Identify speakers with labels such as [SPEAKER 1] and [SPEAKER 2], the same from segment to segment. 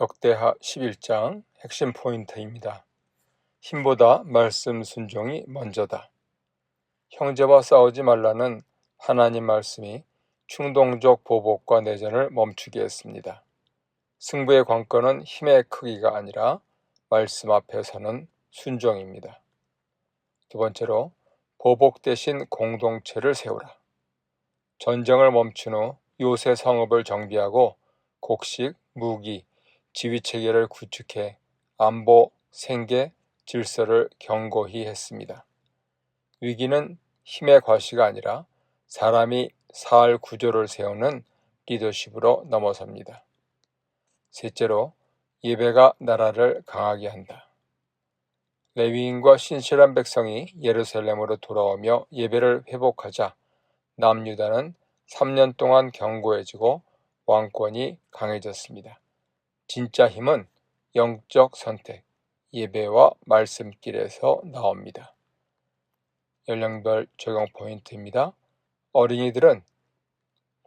[SPEAKER 1] 역대하 11장 핵심 포인트입니다. 힘보다 말씀 순종이 먼저다. 형제와 싸우지 말라는 하나님 말씀이 충동적 보복과 내전을 멈추게 했습니다. 승부의 관건은 힘의 크기가 아니라 말씀 앞에 서는 순종입니다. 두 번째로 보복 대신 공동체를 세우라. 전쟁을 멈춘 후 요새 성읍을 정비하고 곡식, 무기, 지휘 체계를 구축해 안보, 생계, 질서를 견고히 했습니다. 위기는 힘의 과시가 아니라 사람이 사할 구조를 세우는 리더십으로 넘어섭니다. 셋째로 예배가 나라를 강하게 한다. 레위인과 신실한 백성이 예루살렘으로 돌아오며 예배를 회복하자 남유다는 3년 동안 견고해지고 왕권이 강해졌습니다. 진짜 힘은 영적 선택, 예배와 말씀길에서 나옵니다. 연령별 적용 포인트입니다. 어린이들은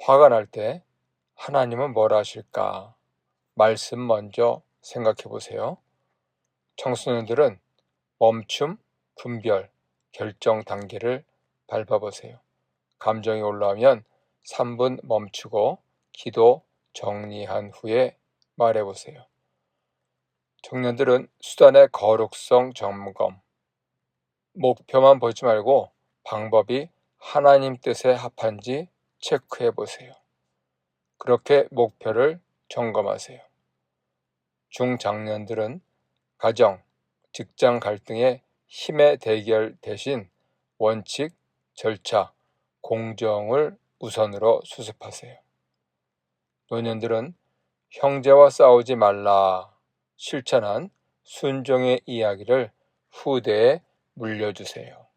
[SPEAKER 1] 화가 날 때 하나님은 뭘 하실까? 말씀 먼저 생각해 보세요. 청소년들은 멈춤, 분별, 결정 단계를 밟아보세요. 감정이 올라오면 3분 멈추고 기도 정리한 후에 말해보세요. 청년들은 수단의 거룩성 점검. 목표만 보지 말고 방법이 하나님 뜻에 합한지 체크해 보세요. 그렇게 목표를 점검하세요. 중장년들은 가정, 직장 갈등의 힘의 대결 대신 원칙, 절차, 공정을 우선으로 수습하세요. 노년들은 형제와 싸우지 말라 실천한 순종의 이야기를 후대에 물려주세요.